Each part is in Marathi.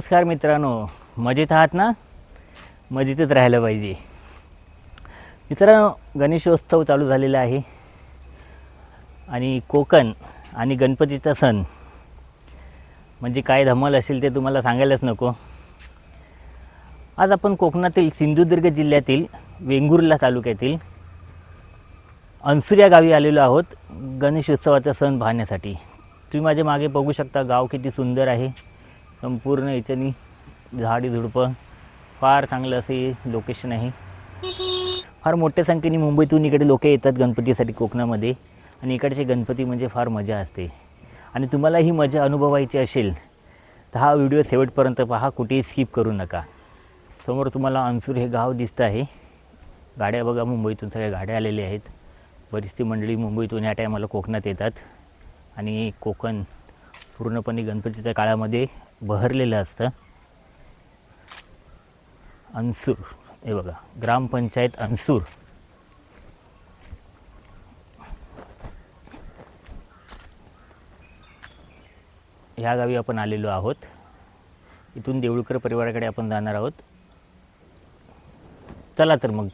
नमस्कार मित्रांनो. मजेत आहात ना? मजेतच राहायला पाहिजे. मित्रांनो गणेशोत्सव चालू झालेला आहे. आणि कोकण आणि गणपतीचा सण. म्हणजे काय धमाल असेल ते तुम्हाला सांगायलाच नको. आज आपण कोकणातील सिंधुदुर्ग जिल्ह्यातील वेंगुर्ला तालुक्यातील अनसूर या गावी आलेलो आहोत गणेशोत्सवाचा सण पाहण्यासाठी. तुम्ही माझ्या मागे बघू शकता गाव किती सुंदर आहे. संपूर्ण याच्यानी झाडी झुडपं फार चांगलं असे लोकेशन आहे. फार मोठ्या संख्येने मुंबईतून इकडे लोक येतात गणपतीसाठी कोकणामध्ये. आणि इकडचे गणपती म्हणजे फार मजा असते. आणि तुम्हाला ही मजा अनुभवायची असेल तर हा व्हिडिओ शेवटपर्यंत पहा कुठेही स्किप करू नका. समोर तुम्हाला अंसूर हे गाव दिसतं आहे. गाड्या बघा मुंबईतून सगळ्या गाड्या आलेल्या आहेत. बरीचशी मंडळी मुंबईतून या टायमाला कोकणात येतात. आणि कोकण पूर्णपणे गणपतीच्या काळामध्ये बहरलेलं असतं. अनसूर. हे बघा ग्रामपंचायत अनसूर. ह्या गावी आपण आलेलो आहोत. इथून देऊळकर परिवाराकडे आपण जाणार आहोत. चला तर मग.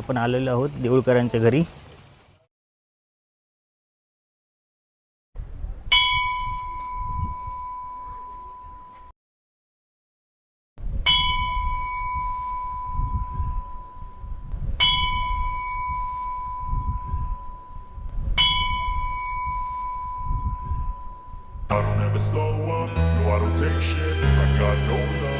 आपण आलेलो आहोत देऊळकरांच्या घरी I don't ever slow up, no I don't take shit, I got no love